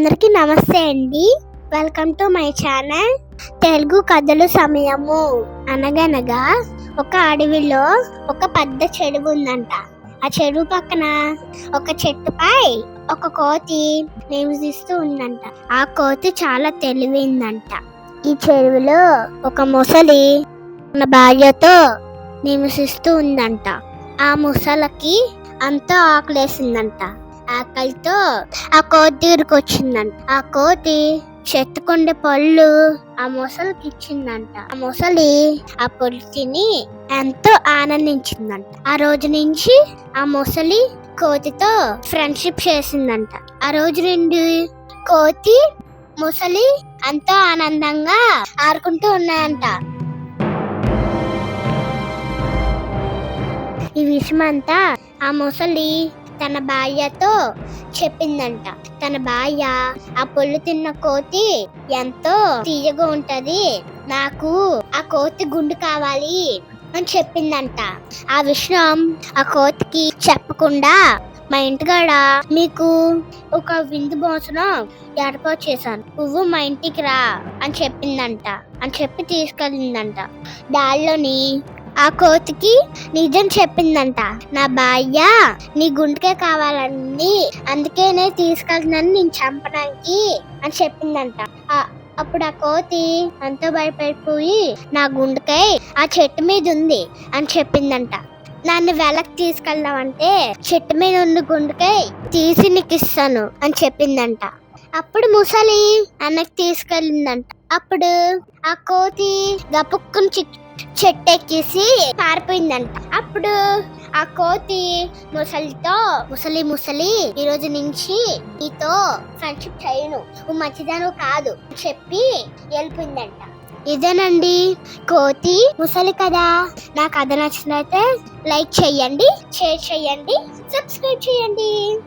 అందరికీ నమస్తే అండి. Welcome to my channel Telugu కథలు సమయము. అనగనగా ఒక అడవిలో ఒక పెద్ద చెరువు ఉందంట. ఆ చెరువు పక్కన ఒక చెట్టుపై ఒక కోతి నివసిస్తూ ఉందంట. ఆ కోతి చాలా తెలివైందంట. ఈ చెరువులో ఒక ముసలి తన భార్యతో నివసిస్తూ ఉందంట. ఆ ముసలకి అంతా ఆకలేసిందంట. ఆకలితో ఆ కోతి దగ్గరికి వచ్చిందంట ఆ కోతి చెట్టుకుండే పళ్ళు ఆ మొసలికి ఇచ్చిందంట ఆ మొసలి ఆ పళ్ళు తిని ఎంతో ఆనందించిందంట. ఆ రోజు నుంచి ఆ మొసలి కోతితో ఫ్రెండ్షిప్ చేసిందంట. ఆ రోజు నుండి కోతి ముసలి ఎంతో ఆనందంగా ఆడుకుంటూ ఉన్నాయంట. ఈ విషయం అంతా ఆ ముసలి తన భార్యతో చెప్పిందంట. తన భార్య ఆ పొల్లు తిన్న కోతి ఎంతో తీయగా ఉంటది. నాకు ఆ కోతి గుండు కావాలి అని చెప్పిందంట. ఆ విషయం ఆ కోతికి చెప్పకుండా మా ఇంటికాడ మీకు ఒక విందు భోజనం ఏర్పాటు చేశాను. నువ్వు మా ఇంటికి రా అని చెప్పిందంట. అని చెప్పి తీసుకెళ్ళిందంట. దారిలోని ఆ కోతికి నిజం చెప్పిందంట. నా భార్య నీ గుండెకే కావాలండి. అందుకే నేను తీసుకెళ్తున్నాను నేను చంపడానికి అని చెప్పిందంట. అప్పుడు ఆ కోతి ఎంతో భయపడిపోయి నా గుండెకై ఆ చెట్టు మీద ఉంది అని చెప్పిందంట. నన్ను వెలకి తీసుకెళ్దామంటే చెట్టు మీద ఉన్న గుండెకై తీసి నీకు ఇస్తాను అని చెప్పిందంట. అప్పుడు ముసలి వెనక్కి తీసుకెళ్ళిందంట. అప్పుడు ఆ కోతి గపుక్కుని చి- చెట్టెక్కేసి పారిపోయిందంట. అప్పుడు ఆ కోతి ముసలితో ముసలి ముసలి ఈ రోజు నుంచి నీతో ఫ్రెండ్షిప్ చేయను. నువ్వు మంచిదాను కాదు చెప్పి వెళ్ళిపోయిందంట. ఇదేనండి కోతి ముసలి కదా. నా కథ నచ్చినైతే లైక్ చేయండి షేర్ చేయండి సబ్స్క్రైబ్ చేయండి.